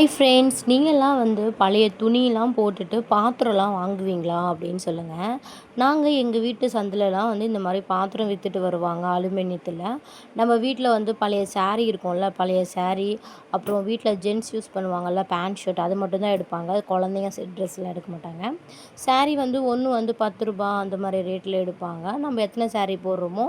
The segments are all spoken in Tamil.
ஹை ஃப்ரெண்ட்ஸ் நீங்கள்லாம் வந்து பழைய துணியெலாம் போட்டுட்டு பாத்திரம்லாம் வாங்குவீங்களா அப்படின்னு சொல்லுங்கள் நாங்கள் எங்கள் வீட்டு சந்திலலாம் வந்து இந்த மாதிரி பாத்திரம் விற்றுட்டு வருவாங்க அலுமினியத்தில். நம்ம வீட்டில் வந்து பழைய சாரீ இருக்கும்ல பழைய சாரீ அப்புறம் வீட்டில் ஜென்ட்ஸ் யூஸ் பண்ணுவாங்கள்ல பேண்ட் ஷர்ட் அது மட்டும்தான் எடுப்பாங்க. குழந்தைங்க ட்ரெஸ்லாம் எடுக்க மாட்டாங்க. சாரீ வந்து ஒன்று வந்து பத்து ரூபா அந்த மாதிரி ரேட்டில் எடுப்பாங்க. நம்ம எத்தனை சாரீ போடுறோமோ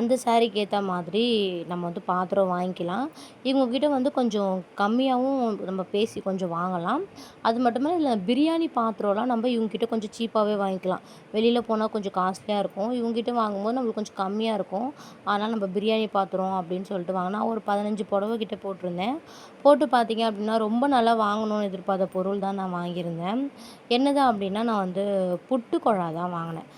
அந்த சாரீக்கு ஏற்ற மாதிரி நம்ம வந்து பாத்திரம் வாங்கிக்கலாம். இவங்கக்கிட்ட வந்து கொஞ்சம் கம்மியாகவும் நம்ம பேசி கொஞ்சம் வாங்கலாம். அது மட்டுமே இல்லை பிரியாணி பாத்திரம்லாம் நம்ம இவங்ககிட்ட கொஞ்சம் சீப்பாகவே வாங்கிக்கலாம். வெளியில் போனால் கொஞ்சம் காஸ்ட்லியாக இருக்கும். இவங்ககிட்ட வாங்கும்போது நம்மளுக்கு கொஞ்சம் கம்மியாக இருக்கும். அதனால் நம்ம பிரியாணி பாத்திரம் அப்படின்னு சொல்லிட்டு வாங்கினா ஒரு பதினஞ்சு புடவை கிட்ட போட்டிருந்தேன். போட்டு பார்த்தீங்க அப்படின்னா ரொம்ப நல்லா வாங்கணும்னு எதிர்பார்த்த பொருள் தான் நான் வாங்கியிருந்தேன். என்னது அப்படின்னா நான் வந்து புட்டு குழா தான் வாங்கினேன்.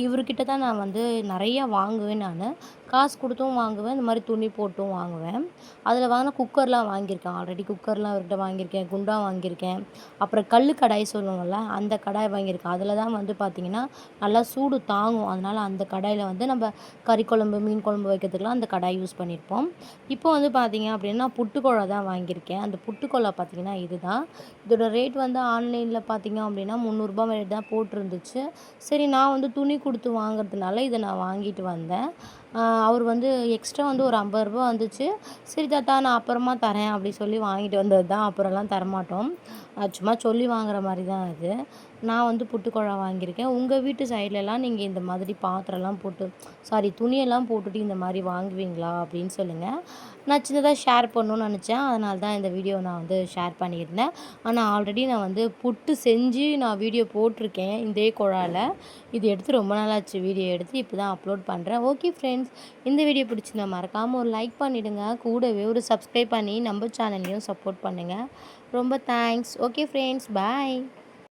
இவர்கிட்ட தான் நான் வந்து நிறையா வாங்குவேன் நான். காசு கொடுத்தும் வாங்குவேன் இந்த மாதிரி துணி போட்டும் வாங்குவேன். அதில் வாங்கின குக்கர்லாம் வாங்கியிருக்கேன். ஆல்ரெடி குக்கர்லாம் அவர்கிட்ட வாங்கியிருக்கேன் குண்டா வாங்கியிருக்கேன். அப்புறம் கல் கடாய் சொல்லுவோம்ல அந்த கடாய் வாங்கியிருக்கேன். அதில் தான் வந்து பார்த்திங்கன்னா நல்லா சூடு தாங்கும். அதனால் அந்த கடாயில் வந்து நம்ம கறி குழம்பு மீன் குழம்பு வைக்கிறதுக்குலாம் அந்த கடாய் யூஸ் பண்ணியிருப்போம். இப்போ வந்து பார்த்திங்க அப்படின்னா புட்டுக்குழா தான் வாங்கியிருக்கேன். அந்த புட்டுக்குழா பார்த்திங்கன்னா இதுதான். இதோட ரேட் வந்து ஆன்லைனில் பார்த்திங்க அப்படின்னா முந்நூறுரூபா ரேட் தான் போட்டிருந்துச்சு. சரி நான் வந்து துணி கொடுத்து வாங்குறதுனால இதை நான் வாங்கிட்டு வந்தேன். அவர் வந்து எக்ஸ்ட்ரா வந்து ஒரு ஐம்பது ரூபா வந்துச்சு. சரி தாத்தா நான் அப்புறமா தரேன் அப்படி சொல்லி வாங்கிட்டு வந்தது தான் அப்புறம்லாம் தரமாட்டோம். சும்மா சொல்லி வாங்குற மாதிரி தான் அது. நான் வந்து புட்டுக்குழா வாங்கியிருக்கேன். உங்கள் வீட்டு சைட்லலாம் நீங்கள் இந்த மாதிரி பாத்திரம்லாம் போட்டு சாரி துணியெல்லாம் போட்டுட்டு இந்த மாதிரி வாங்குவீங்களா அப்படின்னு சொல்லுங்கள் நான் சின்னதாக ஷேர் பண்ணணும்னு நினச்சேன். அதனால தான் இந்த வீடியோ நான் வந்து ஷேர் பண்ணியிருந்தேன். ஆனால் ஆல்ரெடி நான் வந்து புட்டு செஞ்சு நான் வீடியோ போட்டிருக்கேன் இதே குழாவில் இது எடுத்து ரொம்ப நாளாச்சு வீடியோ எடுத்து இப்போ தான் அப்லோட் பண்ணுறேன் ஓகே ஃப்ரெண்ட்ஸ் இந்த வீடியோ பிடிச்சிருந்தா மறக்காமல் ஒரு லைக் பண்ணிவிடுங்க கூடவே ஒரு சப்ஸ்கிரைப் பண்ணி நம்ம சேனல்லையும் சப்போர்ட் பண்ணுங்கள் ரொம்ப தேங்க்ஸ் ஓகே ஃப்ரெண்ட்ஸ் பாய்